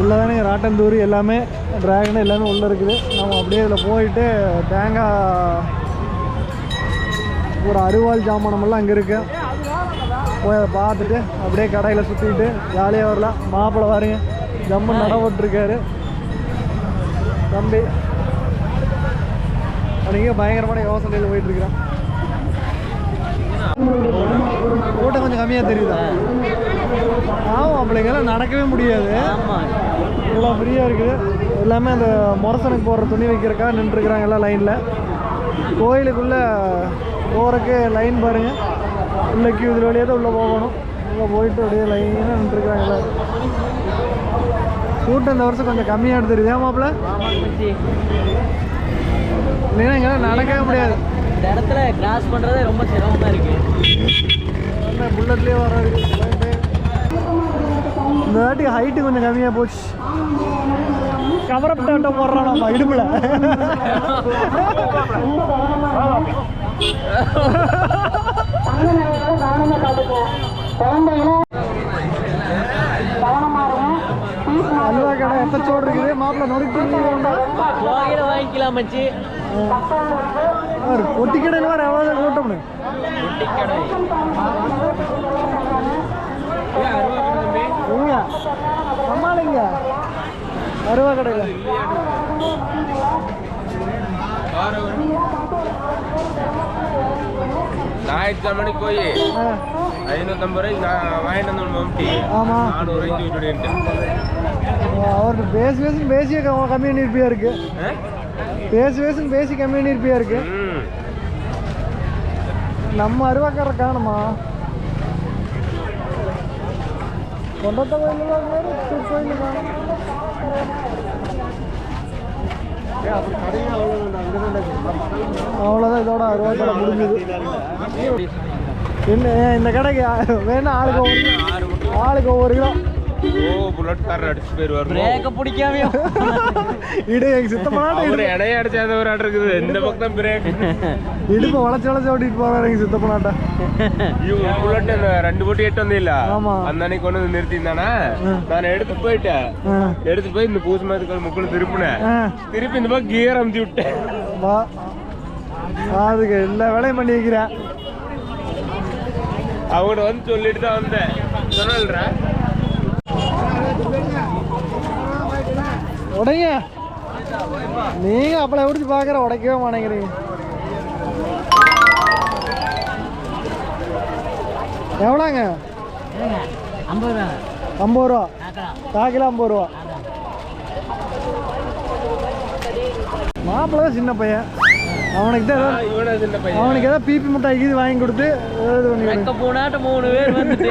உள்ளதானே ராட்டந்தூரி எல்லாமே டிராகன் எல்லாமே உள்ளே இருக்குது. நம்ம அப்படியே இதில் போயிட்டு தேங்காய் ஒரு அருவாள் ஜாமானமெல்லாம் அங்கே இருக்கு. போய் அதை பார்த்துட்டு அப்படியே கடையில் சுற்றிட்டு ஜாலியாக வரலாம். மாப்பிள்ளை பாருங்க ஜம்மு நட போட்டிருக்காரு தம்பி. நீங்கள் பயங்கரமான யோசனையில் போயிட்டு இருக்கிறான் கூட்டம் கொஞ்சம் கம்மியாக தெரியுதா? ஆமாம் அப்படிங்கெல்லாம் நடக்கவே முடியாது. இவ்வளோ ஃப்ரீயாக இருக்குது. எல்லாமே அந்த முரசனுக்கு போடுற துணி வைக்கிறக்கா நின்றுருக்குறாங்க எல்லாம் லைனில் கோயிலுக்குள்ளே போகிறக்கு லைன் பாருங்கள் உள்ள கியூ இதில் வழியாக தான் உள்ளே போகணும். உள்ளே போயிட்டு அப்படியே லைனாக நின்றுருக்குறாங்க எல்லாம் கூட்டம் இந்த வருஷம் கொஞ்சம் கம்மியாக ஏன் மாப்பிள்ள இல்லைன்னா இங்கெல்லாம் நடக்கவே முடியாது. இந்த இடத்துல கிராஸ் பண்றதே ரொம்ப சிரமமா இருக்கு. என்ன புல்லட்லேயே வராது இந்த வாட்டி ஹைட்டு கொஞ்சம் கம்மியாக போச்சு. அப் டாட்டா போடுறான் நம்ம இடுப்புல. அல்வா கடை எத்தச்சோடு இருக்குது? மாப்பிள்ள நொறுக்கி வாங்கிக்கலாம் மச்சி ஒட்டி கடையில் வேறு எவ்வளோ கூட்டம்னு சமாளிங்க அருவா கடையில். ஞாயிற்றுக்கிழமைக்கு போய் ஆ. ஐநூற்றம்பது ரூபாய்க்கு நான் வாங்கிட்டு வந்து மம்டி. ஆமா. நானூறு ரூபாய்க்கு விட்டுடுன்ட்டு அவர் பேசி பேசி பேசிய கம்மி பண்ணிருப்பியா இருக்கு. பேசி பேசி பேசி கம்மி பண்ணிருப்பியா இருக்கு. ம். நம்ம அருவாக்கார காணுமா கோயில் கோயில் காணும் அவ்வளோதான் இதோட அருவா கடை முடிஞ்சது. என்ன இந்த கடைக்கு வேணா ஆளுக்கு ஒவ்வொரு ஆளுக்கு ஒவ்வொரு கிலோ. ஓ புல்லட்காரர் அடிச்சு போயிருவார் பிரேக்க பிடிக்காமையோ. இடு எங்க சித்தப்பனாட்ட இடுப்பு இடைய அடிச்சாத ஒரு ஆட்டு இருக்குது. இந்த பக்கம் பிரேக் இடுப்பு வளைச்சு வளைச்சு ஓட்டிட்டு போறாரு எங்க சித்தப்பனாட்ட இவங்க புல்லட் அந்த ரெண்டு போட்டி எட்டு வந்தில்ல? ஆமா. அந்த அன்னைக்கு கொண்டு வந்து நிறுத்தியிருந்தானா? நான் எடுத்து போயிட்டேன். எடுத்து போய் இந்த பூசு மாதிரி முக்குள்ள திருப்பினேன். திருப்பி இந்த பக்கம் கியர் அமுத்தி விட்டேன். அதுக்கு எல்லா வேலையும் பண்ணி வைக்கிறேன். அவங்கள்ட்ட வந்து சொல்லிட்டு தான் வந்தேன். சொன்னல்றேன் உடைங்க நீங்க அப்பளை பிடிச்சி பார்க்குற உடைக்கவே மாட்டேங்கிறீங்க. எவ்வளோங்க? ஐம்பது ரூபா. ஐம்பது ரூபா காக்கலாம் கால் கிலோ ஐம்பது ரூபா. மாப்பிள்ளை சின்ன பையன். அவனுக்கு தான் அவனுக்கு ஏதோ பிபி முட்டாய் இது வாங்கி கொடுத்து ஏதோ இது பண்ணி போனாட்ட மூணு பேர் வந்துட்டு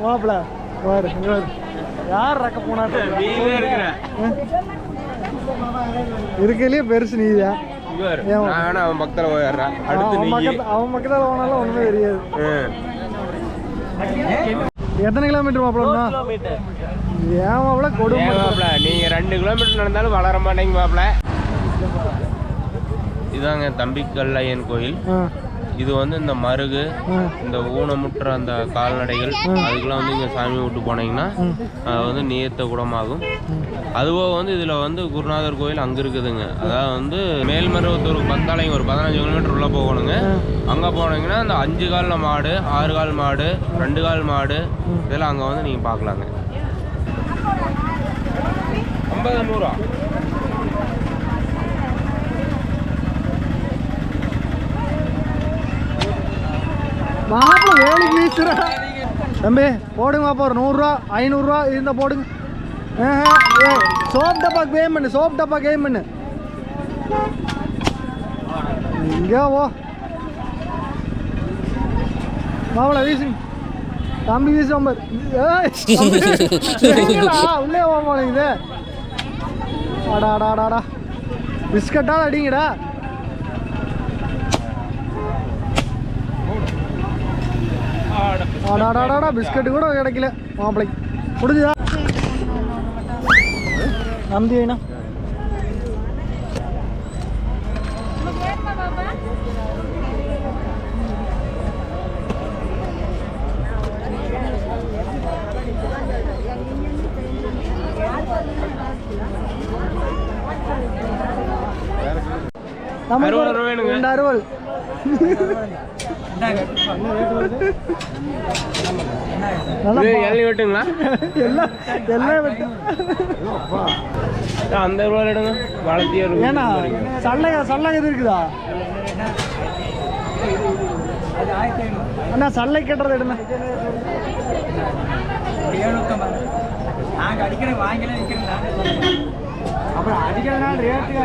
மாப்பிள்ள பாரு. யார் ரக்க போனாட்டு நீவே இருக்கிற. இருக்கையிலேயே பெருசு வேணா அவன் பக்கத்துல போயிடுறேன் அடுத்து அவன் நீ பக்கத்து அவன் பக்கத்தில் போனாலும் ஒன்றுமே தெரியாது. எத்தனை கிலோமீட்டர் கிலோமீட்டர். ஏன் மாப்பிள்ள கொடுமை? மாப்ள நீங்க ரெண்டு கிலோமீட்டர் நடந்தாலும் வளர மாட்டேங்க மாப்ள இதாங்க தம்பிக்கல்லையன் கோயில். இது வந்து இந்த மருகு இந்த ஊனமுற்ற அந்த கால்நடைகள் அதுக்கெல்லாம் வந்து இங்கே சாமி விட்டு போனீங்கன்னா அது வந்து நீர்த்த குணமாகும் அதுபோக வந்து இதில் வந்து குருநாதர் கோயில் அங்கே இருக்குதுங்க. அதாவது வந்து மேல்மருவத்தூர் பத்தாளையும் ஒரு பதினஞ்சு கிலோமீட்டர் உள்ளே போகணுங்க. அங்கே போனீங்கன்னா அந்த அஞ்சு காலில் மாடு ஆறு கால் மாடு ரெண்டு கால் மாடு இதெல்லாம் அங்கே வந்து நீங்கள் பார்க்கலாங்க. ஐம்பது நூறா? மாப்பிள வேலைக்கு வீசுறா. தம்பி போடுங்க மாப்பா ஒரு நூறுரூவா ஐநூறுரூவா இருந்தால் போடுங்க. ஏ சோப் டப்பா கேம் பண்ணு சோப் டப்பா கேம் பண்ணு. இங்கே ஓ மாப்பிள்ள வீசுங்க. தம்பி வீசு ஐம்பது தம்பி, உள்ளே போக மாட்டேங்குது அடா அடா அடா அடிங்கடா. ஆடாடாடாடா பிஸ்கட்டு கூட கிடைக்கல. மாப்பிள்ளைக்கு முடிஞ்சுதா? நம்பி ஐனா நம்ம அறுபது ரூபாய் வெட்டுங்களா? எல்லாம் எல்லாம் வெட்டு. அந்த ரூபாய் எடுங்க. வளர்த்தியே ஏன்னா இது இருக்குதா? அண்ணா சல்லை கட்டுறது எடுங்க.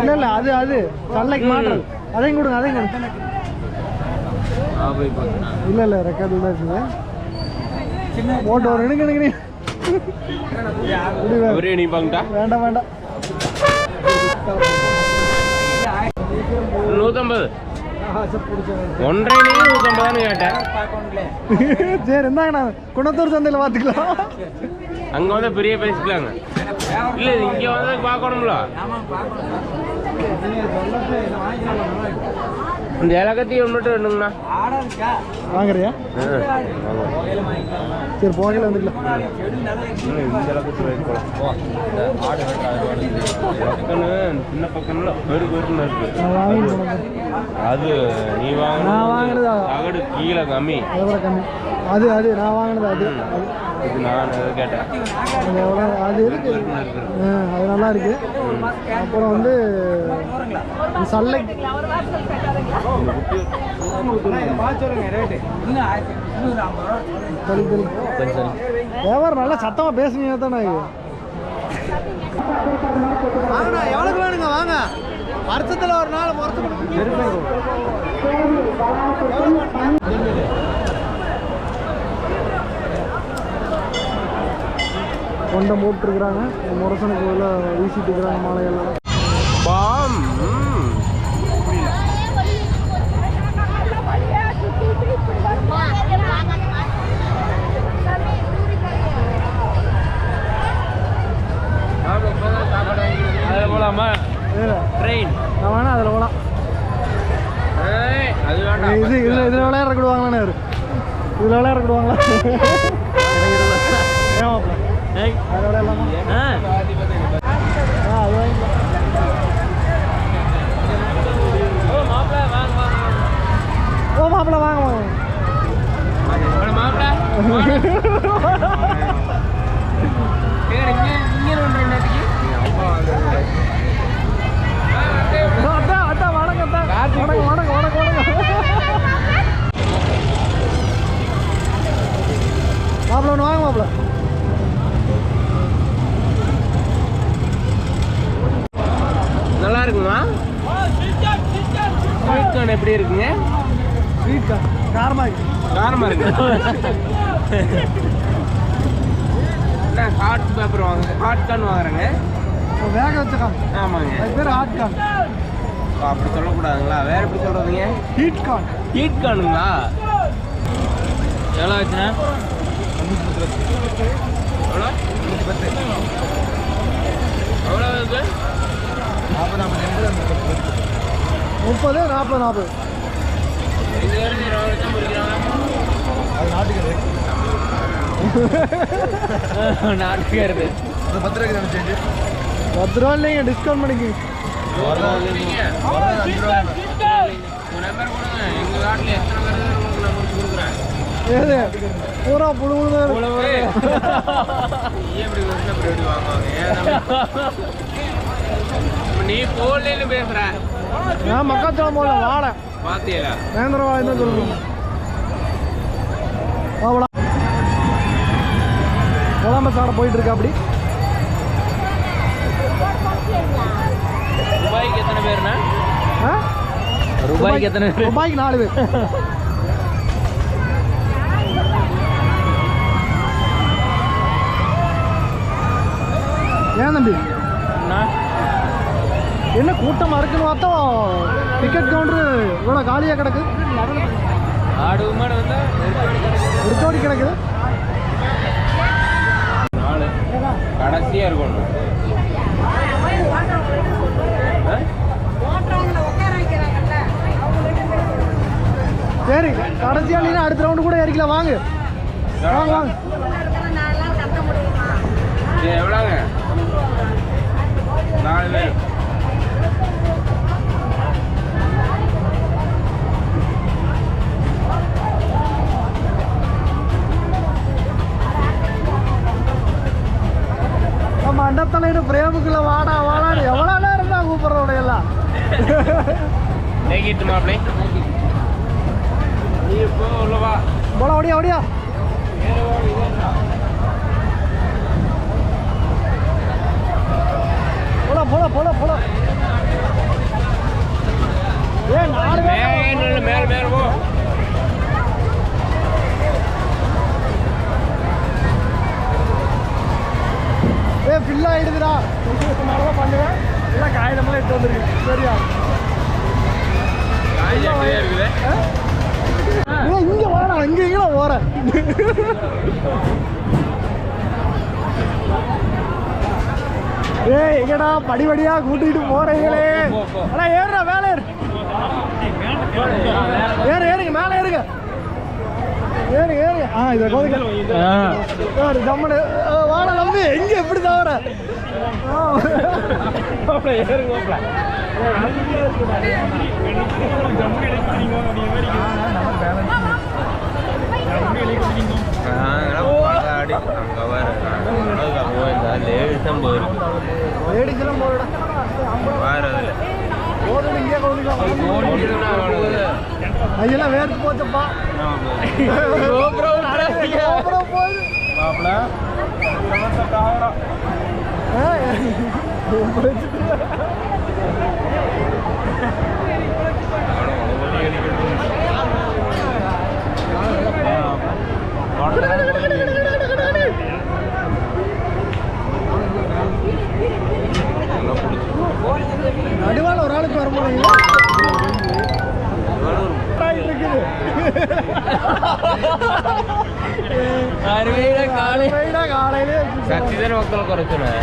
இல்ல இல்ல அது அது. சல்லைக்கு மாட்டுறது அதையும் கொடுங்க அதையும் கொடுங்க. இல்ல இல்ல ரெக்கார்டில் தான் இருக்குது. போட்டு ஒரு இப்படி வே- ஒரே நீ பாங்கட்டா வேண்டாம் வேண்டாம். நூற்றம்பது ஒன்றரை நூற்றம்பதான்னு கேட்டேன். சரி இருந்தாங்க நான் குணத்தூர் சந்தையில் பார்த்துக்கலாம். அங்கே வந்து பெரிய பேசிக்கலாங்க இல்லை இங்கே வந்து பார்க்கணும்ல. இந்த இலக்கத்தையும் மட்டும் வேணுங்கண்ணா வாங்குறியா? ஆ, சரி போகல வந்துக்கலாம். சின்ன அது நீ வாங்க நான் வாங்கினது கீழே கம்மி. அதை விட கம்மி. அது அது நான் வாங்கினது அது. இது நான் கேட்டேன். அது இருக்கு. அது நல்லா இருக்கு. அப்புறம் வந்து சல்லை சரி சரி. வியாபாரம் நல்லா சத்தமாக பேசுனீங்க தானே வாங்கண்ணா எவ்வளோக்கு வேணுங்க வாங்க. வருஷத்தில் ஒரு நாள் கொண்ட போட்டுருக்குறாங்க முரசனுக்கு உள்ள வீசிட்டு இருக்கிறாங்க மாலையெல்லாம். பாம் ம். அதுல போலாமா ட்ரெயின் நான் வேணா அதில் போகலாம் அது வேண்டாம் இது இதில் இதில் விளையாட கூடுவாங்களாண்ணே அவரு இதில் விளையாட கூடுவாங்களா ஏமாப்ல அதில் விளையாடலாமா ஆ அது வாங்கிக்கலாம் ஓ மாப்பிள்ள வாங்க வாங்க அத்தா அத்தா வணக்கம் அத்தா வணக்கம் வணக்கம் வணக்கம் வணக்கம் மாப்பிள்ள ஒன்று வாங்க மாப்பிள்ள நல்லா இருக்குமா ஸ்வீட் கார்ன் எப்படி இருக்குங்க? ஸ்வீட் கார் காரமாக இருக்கு காரமா இருக்கு. ஹாட் பேப்பர் வாங்க ஹாட் கார்ன் வாங்குறேங்க. வேக ஆமாங்க. அது பேர் ஹாட் ஓ, அப்படி சொல்லக்கூடாதுங்களா? வேற எப்படி சொல்றதுங்க? ஹீட் கான் ஹீட் கார்னுங்களா எவ்வளோ ஆச்சுண்ணா? எவ்வளோ? எவ்வளோ இருக்கு முப்பது நாற்பது நாற்பது. இது வரைக்கும் இருபது லட்சம் பிடிக்கிறாங்க நாட்டுக்காரது பத்து ரூபா இல்லைங்க டிஸ்கவுண்ட் பண்ணிக்க நம்பர் கொடுங்க எங்க காட்டில் எத்தனை பேர் ஏது? புழு நீ போடலன்னு பேசுற நான் மக்காச்சோளம் போடல நேந்திர வாழை. தான் சொல்லுங்க குழம்பு சாட போயிட்டு இருக்கா அப்படி. ரூபாய்க்கு எத்தனை பேர்னா? ரூபாய்க்கு எத்தனை பேர்? ரூபாய்க்கு நாலு பேர். ஏன் தம்பி? என்ன கூட்டமாக இருக்குன்னு பார்த்தா டிக்கெட் கவுண்டரு இவ்வளோ காலியாக கிடக்கு. ஆடு மாடு வந்தா ஒரு கோடி கிடக்குது. நாலு. கடைசியா இருக்கணும்? சரி கடைசியா இல்லைன்னா அடுத்த ரவுண்டு கூட ஏறிக்கலாம். வாங்க. வாங்க வாங்க. எவ்வளோங்க நாலு பேர். இடத்தலைன்னு பிரேமுக்குள்ள வாடா வாடான்னு எவ்வளோ நேரம் தான் கூப்பிட்றோட எல்லாம் போல ஓடியா ஓடியா. போல போல போல போல ஏ நாலு மேல போ. ஏ ஃபில் ஆயிடுதுடா நல்லா பண்ணுவேன் எல்லாம் காகிதமெல்லாம் எடுத்து வந்துருக்கு சரியா காய் அப்படியே இருக்குது இங்க வாடா. இங்க எங்கடா ஏய் எங்கடா படிபடியா கூட்டிட்டு போறீங்களே? அடா ஏறுடா மேல ஏறு. ஏறு ஏறுங்க மேல ஏறுங்க. ஏறு ஏறு. ஆ இத கோதுங்க ஏறு ஜம்மனு. வாடா நம்பி எங்க எப்படி தவற? அடி அங்க வர லேடிஸும் போயிருக்கு லேடிஸ்லாம் போடுடா வேற அதுல போதும் இங்கே கோதுங்க ஐயெல்லாம் வேர்த்து போச்சப்பா. போகுது करत नाही